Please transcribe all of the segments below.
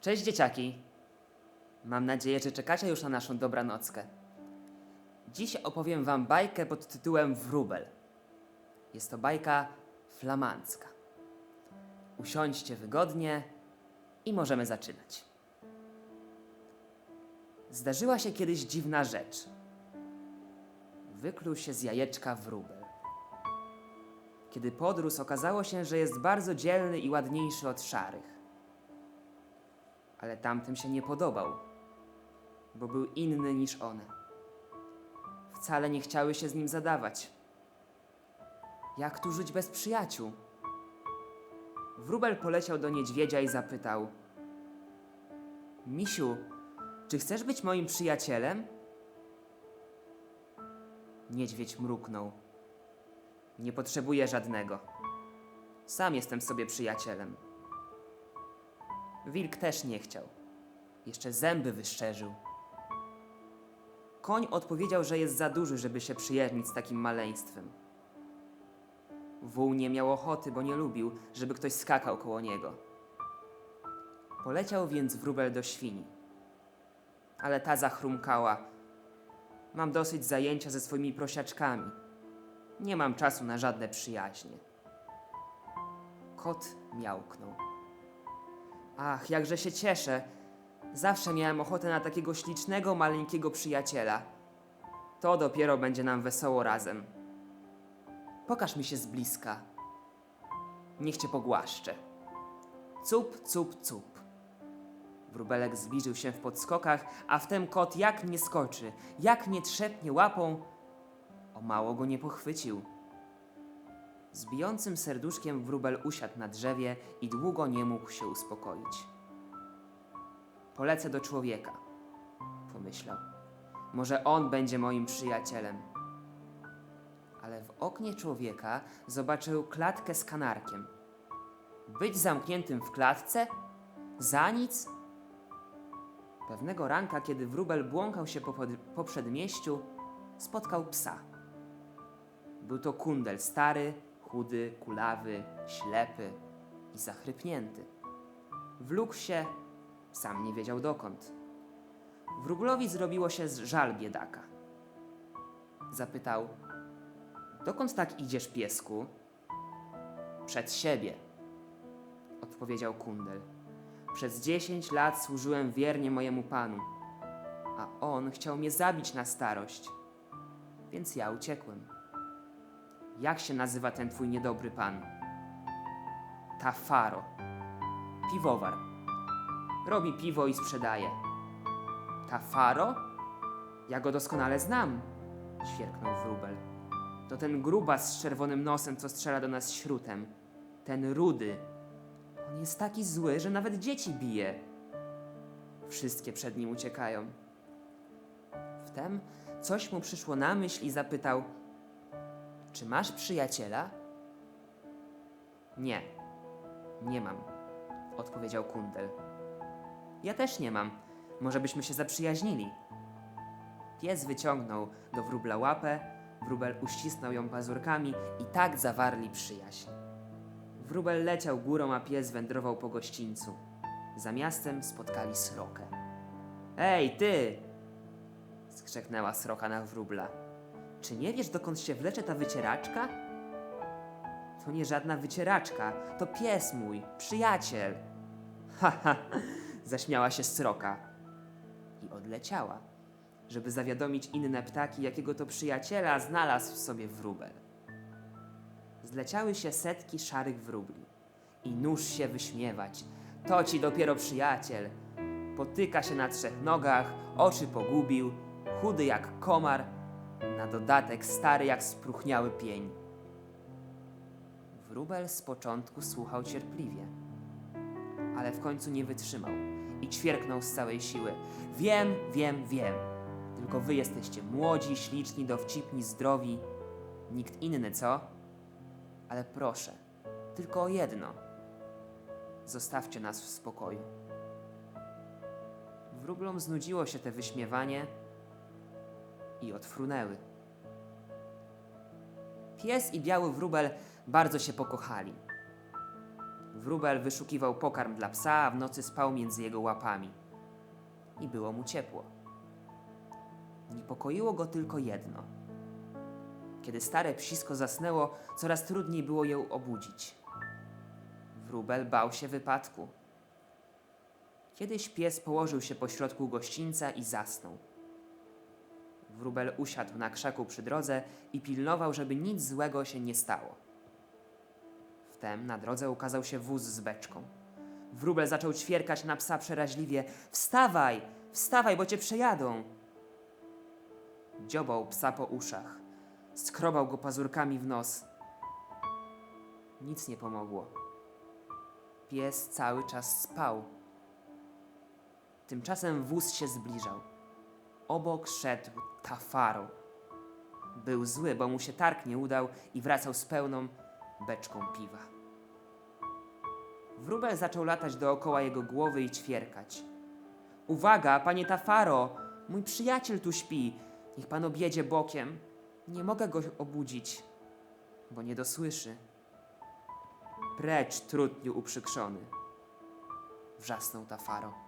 Cześć dzieciaki! Mam nadzieję, że czekacie już na naszą dobranockę. Dziś opowiem wam bajkę pod tytułem Wróbel. Jest to bajka flamandzka. Usiądźcie wygodnie i możemy zaczynać. Zdarzyła się kiedyś dziwna rzecz. Wykluł się z jajeczka wróbel. Kiedy podrósł, okazało się, że jest bardzo dzielny i ładniejszy od szarych ale tamtym się nie podobał, bo był inny niż one. Wcale nie chciały się z nim zadawać. Jak tu żyć bez przyjaciół? Wróbel poleciał do niedźwiedzia i zapytał: Misiu, czy chcesz być moim przyjacielem? Niedźwiedź mruknął. Nie potrzebuję żadnego. Sam jestem sobie przyjacielem. Wilk też nie chciał. Jeszcze zęby wyszczerzył. Koń odpowiedział, że jest za duży, żeby się przyjaźnić z takim maleństwem. Wół nie miał ochoty, bo nie lubił, żeby ktoś skakał koło niego. Poleciał więc wróbel do świni. Ale ta zachrumkała. Mam dosyć zajęcia ze swoimi prosiaczkami. Nie mam czasu na żadne przyjaźnie. Kot miałknął. Ach, jakże się cieszę. Zawsze miałem ochotę na takiego ślicznego, maleńkiego przyjaciela. To dopiero będzie nam wesoło razem. Pokaż mi się z bliska. Niech cię pogłaszczę. Cup, cup, cup. Wróbelek zbliżył się w podskokach, a wtem kot jak nie skoczy, jak nie trzepnie łapą, o mało go nie pochwycił. Z bijącym serduszkiem wróbel usiadł na drzewie i długo nie mógł się uspokoić. Polecę do człowieka, pomyślał. Może on będzie moim przyjacielem. Ale w oknie człowieka zobaczył klatkę z kanarkiem. Być zamkniętym w klatce? Za nic? Pewnego ranka, kiedy wróbel błąkał się po, pod, po przedmieściu, spotkał psa. Był to kundel stary, chudy, kulawy, ślepy i zachrypnięty. Wlókł się, sam nie wiedział dokąd. Wróblowi zrobiło się żal biedaka. Zapytał: Dokąd tak idziesz, piesku? Przed siebie, odpowiedział kundel. Przez dziesięć lat służyłem wiernie mojemu panu, a on chciał mnie zabić na starość, więc ja uciekłem. Jak się nazywa ten twój niedobry pan? Tafaro. Piwowar. Robi piwo i sprzedaje. Tafaro? Ja go doskonale znam, świerknął wróbel. To ten grubas z czerwonym nosem, co strzela do nas śrutem. Ten rudy. On jest taki zły, że nawet dzieci bije. Wszystkie przed nim uciekają. Wtem coś mu przyszło na myśl i zapytał – czy masz przyjaciela? Nie, nie mam, odpowiedział kundel. Ja też nie mam. Może byśmy się zaprzyjaźnili. Pies wyciągnął do wróbla łapę, wróbel uścisnął ją pazurkami i tak zawarli przyjaźń. Wróbel leciał górą, a pies wędrował po gościńcu. Za miastem spotkali srokę. Ej, ty! skrzeknęła sroka na wróbla. Czy nie wiesz, dokąd się wlecze ta wycieraczka? To nie żadna wycieraczka, to pies mój, przyjaciel. Haha, zaśmiała się sroka i odleciała, żeby zawiadomić inne ptaki, jakiego to przyjaciela znalazł w sobie wróbel. Zleciały się setki szarych wróbli i nóż się wyśmiewać. To ci dopiero przyjaciel. Potyka się na trzech nogach, oczy pogubił, chudy jak komar, na dodatek stary jak spróchniały pień. Wróbel z początku słuchał cierpliwie, ale w końcu nie wytrzymał i ćwierknął z całej siły. Wiem, wiem, wiem. Tylko wy jesteście młodzi, śliczni, dowcipni, zdrowi. Nikt inny, co? Ale proszę, tylko o jedno. Zostawcie nas w spokoju. Wróblom znudziło się te wyśmiewanie i odfrunęły. Pies i biały wróbel bardzo się pokochali. Wróbel wyszukiwał pokarm dla psa, a w nocy spał między jego łapami. I było mu ciepło. Niepokoiło go tylko jedno. Kiedy stare psisko zasnęło, coraz trudniej było ją obudzić. Wróbel bał się wypadku. Kiedyś pies położył się pośrodku gościńca i zasnął. Wróbel usiadł na krzaku przy drodze i pilnował, żeby nic złego się nie stało. Wtem na drodze ukazał się wóz z beczką. Wróbel zaczął ćwierkać na psa przeraźliwie. Wstawaj, wstawaj, bo cię przejadą. Dziobał psa po uszach. Skrobał go pazurkami w nos. Nic nie pomogło. Pies cały czas spał. Tymczasem wóz się zbliżał. Obok szedł Tafaro. Był zły, bo mu się targ nie udał i wracał z pełną beczką piwa. Wróbel zaczął latać dookoła jego głowy i ćwierkać. Uwaga, panie Tafaro! Mój przyjaciel tu śpi. Niech pan objedzie bokiem. Nie mogę go obudzić, bo nie dosłyszy. Precz, trutniu uprzykrzony! Wrzasnął Tafaro.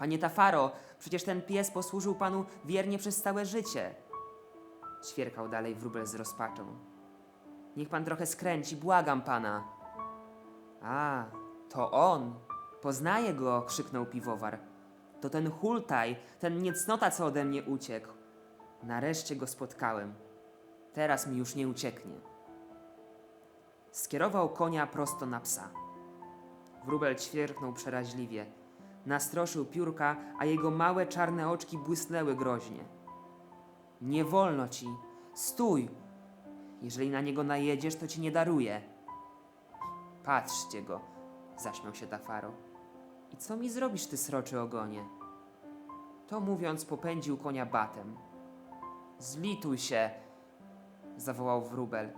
Panie Tafaro, przecież ten pies posłużył panu wiernie przez całe życie. Ćwierkał dalej wróbel z rozpaczą. Niech pan trochę skręci, błagam pana. A, to on. Poznaję go, krzyknął piwowar. To ten hultaj, ten niecnota, co ode mnie uciekł. Nareszcie go spotkałem. Teraz mi już nie ucieknie. Skierował konia prosto na psa. Wróbel ćwierknął przeraźliwie. Nastroszył piórka, a jego małe czarne oczki błysnęły groźnie. Nie wolno ci! Stój! Jeżeli na niego najedziesz, to ci nie daruję. Patrzcie go, zaśmiał się Tafaro. I co mi zrobisz, ty sroczy ogonie? To mówiąc, popędził konia batem. Zlituj się, zawołał wróbel.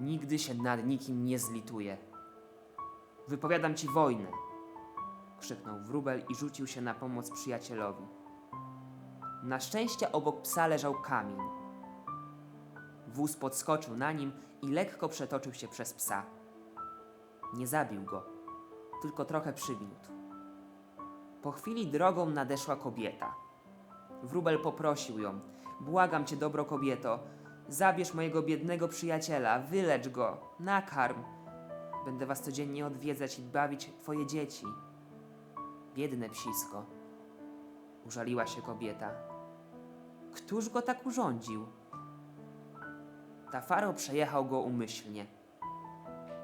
Nigdy się nad nikim nie zlituje. Wypowiadam ci wojnę, krzyknął wróbel i rzucił się na pomoc przyjacielowi. Na szczęście obok psa leżał kamień. Wóz podskoczył na nim i lekko przetoczył się przez psa. Nie zabił go, tylko trochę przygniótł. Po chwili drogą nadeszła kobieta. Wróbel poprosił ją: Błagam cię, dobro kobieto, zabierz mojego biednego przyjaciela, wylecz go, nakarm. Będę was codziennie odwiedzać i bawić twoje dzieci. Biedne psisko. Użaliła się kobieta. Któż go tak urządził? Tafaro przejechał go umyślnie.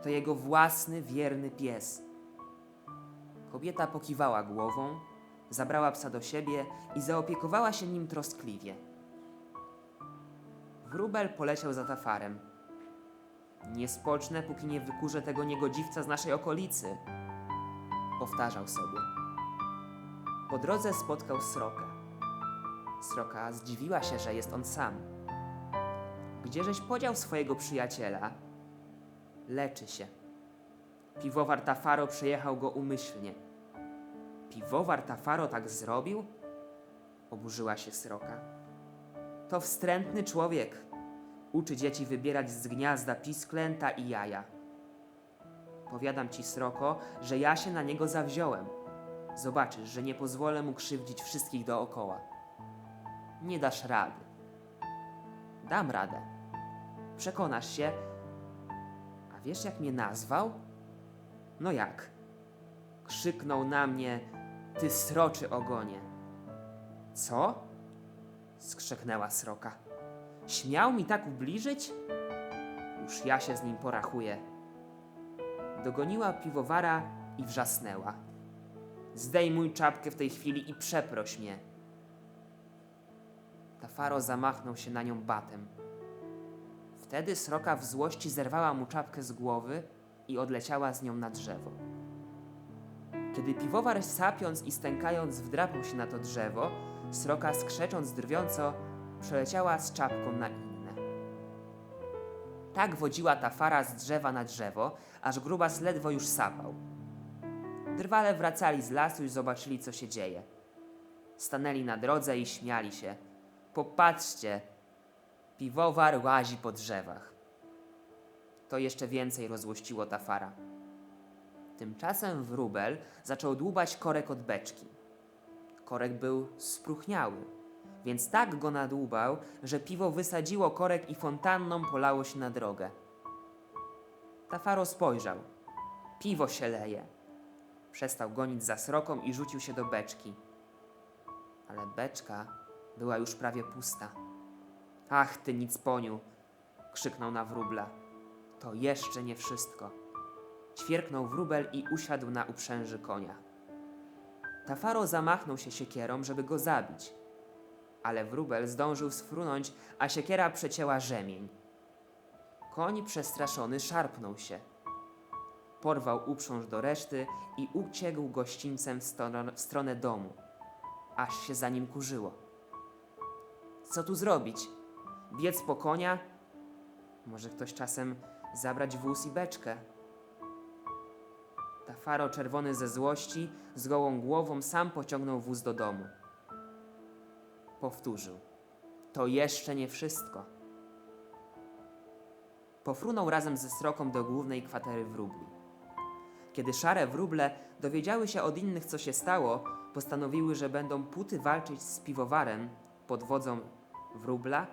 To jego własny, wierny pies. Kobieta pokiwała głową, zabrała psa do siebie i zaopiekowała się nim troskliwie. Wróbel poleciał za Tafarem. Nie spocznę, póki nie wykurzę tego niegodziwca z naszej okolicy, powtarzał sobie. Po drodze spotkał srokę. Sroka zdziwiła się, że jest on sam. Gdzieżeś podział swojego przyjaciela? Leczy się. Piwowar Tafaro przejechał go umyślnie. Piwowar Tafaro tak zrobił? Oburzyła się sroka. To wstrętny człowiek. Uczy dzieci wybierać z gniazda pisklęta i jaja. Powiadam ci, sroko, że ja się na niego zawziąłem. Zobaczysz, że nie pozwolę mu krzywdzić wszystkich dookoła. Nie dasz rady. Dam radę. Przekonasz się. A wiesz, jak mnie nazwał? No jak? Krzyknął na mnie, ty sroczy ogonie. Co? skrzeknęła sroka. Śmiał mi tak ubliżyć? Już ja się z nim porachuję. Dogoniła piwowara i wrzasnęła. Zdejmuj czapkę w tej chwili i przeproś mnie. Tafaro zamachnął się na nią batem. Wtedy sroka w złości zerwała mu czapkę z głowy i odleciała z nią na drzewo. Kiedy piwowar sapiąc i stękając wdrapał się na to drzewo, sroka skrzecząc drwiąco przeleciała z czapką na inne. Tak wodziła ta fara z drzewa na drzewo, aż grubas ledwo już sapał. Drwale wracali z lasu i zobaczyli, co się dzieje. Stanęli na drodze i śmiali się. Popatrzcie, Piwowar łazi po drzewach. To jeszcze więcej rozłościło Tafara. Tymczasem wróbel zaczął dłubać korek od beczki. Korek był spróchniały, więc tak go nadłubał, że piwo wysadziło korek i fontanną polało się na drogę. Tafaro spojrzał. Piwo się leje. Przestał gonić za sroką i rzucił się do beczki. Ale beczka była już prawie pusta. Ach, ty nic poniu! krzyknął na wróbla. To jeszcze nie wszystko. Ćwierknął wróbel i usiadł na uprzęży konia. Tafaro zamachnął się siekierą, żeby go zabić. Ale wróbel zdążył sfrunąć, a siekiera przecięła rzemień. Koń przestraszony szarpnął się. Porwał uprząż do reszty i uciekł gościńcem w, w stronę domu, aż się za nim kurzyło. Co tu zrobić? Biec po konia? Może ktoś czasem zabrać wóz i beczkę? Tafaro, czerwony ze złości, z gołą głową sam pociągnął wóz do domu. Powtórzył. To jeszcze nie wszystko. Pofrunął razem ze sroką do głównej kwatery wróbli. Kiedy szare wróble dowiedziały się od innych, co się stało, postanowiły, że będą póty walczyć z piwowarem pod wodzą wróbla,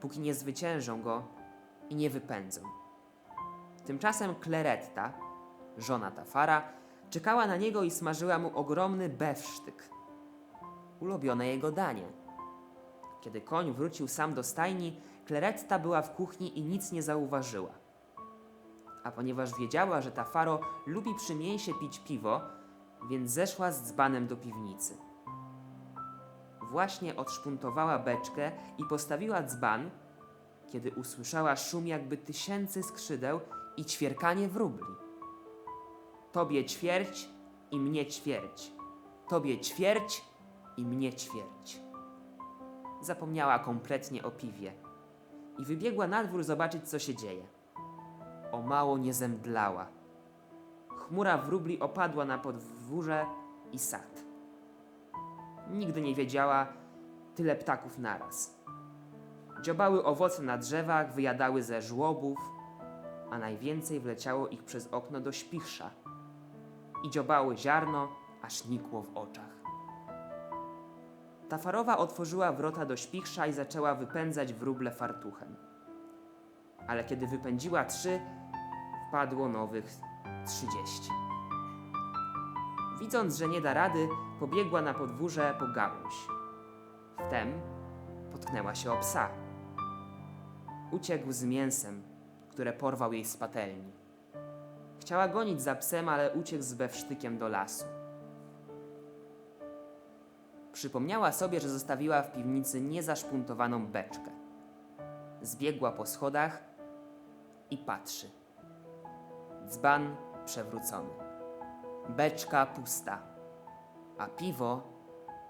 póki nie zwyciężą go i nie wypędzą. Tymczasem Kleretta, żona Tafara, czekała na niego i smażyła mu ogromny bewsztyk. Ulubione jego danie. Kiedy koń wrócił sam do stajni, Kleretta była w kuchni i nic nie zauważyła. A ponieważ wiedziała, że Tafaro lubi przy mięsie pić piwo, więc zeszła z dzbanem do piwnicy. Właśnie odszpuntowała beczkę i postawiła dzban, kiedy usłyszała szum jakby tysięcy skrzydeł i ćwierkanie wróbli. Tobie ćwierć i mnie ćwierć. Tobie ćwierć i mnie ćwierć. Zapomniała kompletnie o piwie i wybiegła na dwór zobaczyć, co się dzieje. O mało nie zemdlała. Chmura wróbli opadła na podwórze i sad. Nigdy nie wiedziała tyle ptaków naraz. Dziobały owoce na drzewach, wyjadały ze żłobów, a najwięcej wleciało ich przez okno do śpichrza i dziobały ziarno, aż nikło w oczach. Tafarowa otworzyła wrota do śpichrza i zaczęła wypędzać wróble fartuchem. Ale kiedy wypędziła trzy, wpadło nowych trzydzieści. Widząc, że nie da rady, pobiegła na podwórze po gałąź. Wtem potknęła się o psa. Uciekł z mięsem, które porwał jej z patelni. Chciała gonić za psem, ale uciekł z bewsztykiem do lasu. Przypomniała sobie, że zostawiła w piwnicy niezaszpuntowaną beczkę. Zbiegła po schodach i patrzy. Dzban przewrócony. Beczka pusta, a piwo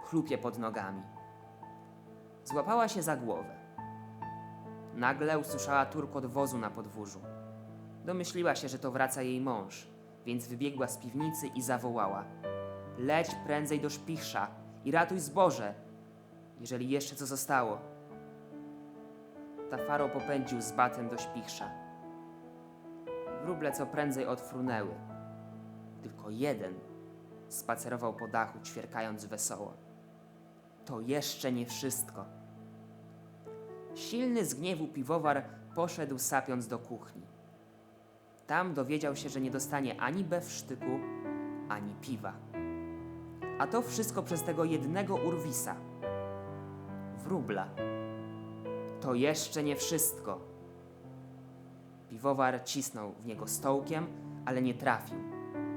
chlupie pod nogami. Złapała się za głowę. Nagle usłyszała turkot wozu na podwórzu. Domyśliła się, że to wraca jej mąż, więc wybiegła z piwnicy i zawołała: Leć prędzej do szpichrza i ratuj zboże, jeżeli jeszcze co zostało. Tafaro popędził z batem do szpichrza. Wróble co prędzej odfrunęły. Tylko jeden spacerował po dachu, ćwierkając wesoło. To jeszcze nie wszystko. Silny z gniewu piwowar poszedł sapiąc do kuchni. Tam dowiedział się, że nie dostanie ani bewsztyku, ani piwa. A to wszystko przez tego jednego urwisa. Wróbla. To jeszcze nie wszystko. Piwowar cisnął w niego stołkiem, ale nie trafił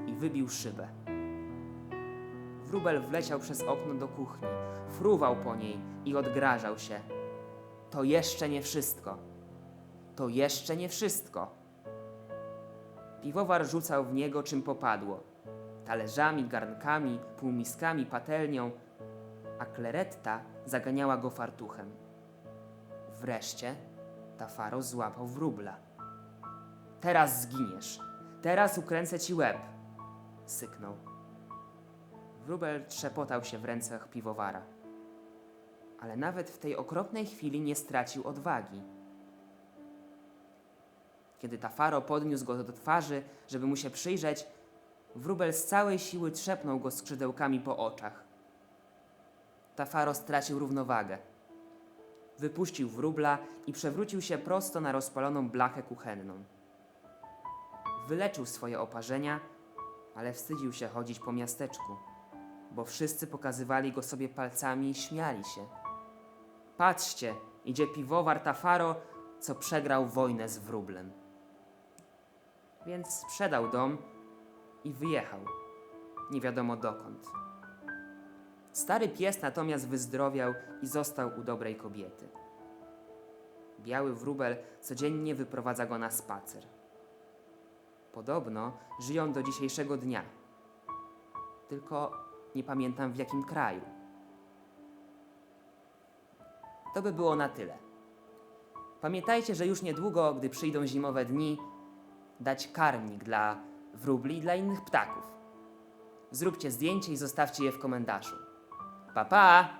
i wybił szybę. Wróbel wleciał przez okno do kuchni, fruwał po niej i odgrażał się. To jeszcze nie wszystko. To jeszcze nie wszystko. Piwowar rzucał w niego czym popadło. Talerzami, garnkami, półmiskami, patelnią, a kleretta zaganiała go fartuchem. Wreszcie Tafaro złapał wróbla. Teraz zginiesz. Teraz ukręcę ci łeb. Syknął. Wróbel trzepotał się w rękach piwowara. ale nawet w tej okropnej chwili nie stracił odwagi. Kiedy Tafaro podniósł go do twarzy, żeby mu się przyjrzeć, wróbel z całej siły trzepnął go skrzydełkami po oczach. Tafaro stracił równowagę. Wypuścił wróbla i przewrócił się prosto na rozpaloną blachę kuchenną. Wyleczył swoje oparzenia, ale wstydził się chodzić po miasteczku, bo wszyscy pokazywali go sobie palcami i śmiali się. Patrzcie, idzie piwowar Tafaro, co przegrał wojnę z wróblem. Więc sprzedał dom i wyjechał. Nie wiadomo dokąd. Stary pies natomiast wyzdrowiał i został u dobrej kobiety. Biały wróbel codziennie wyprowadza go na spacer. Podobno żyją do dzisiejszego dnia. Tylko nie pamiętam w jakim kraju. To by było na tyle. Pamiętajcie, że już niedługo, gdy przyjdą zimowe dni, dać karmnik dla wróbli i dla innych ptaków. Zróbcie zdjęcie i zostawcie je w komentarzu. Pa pa!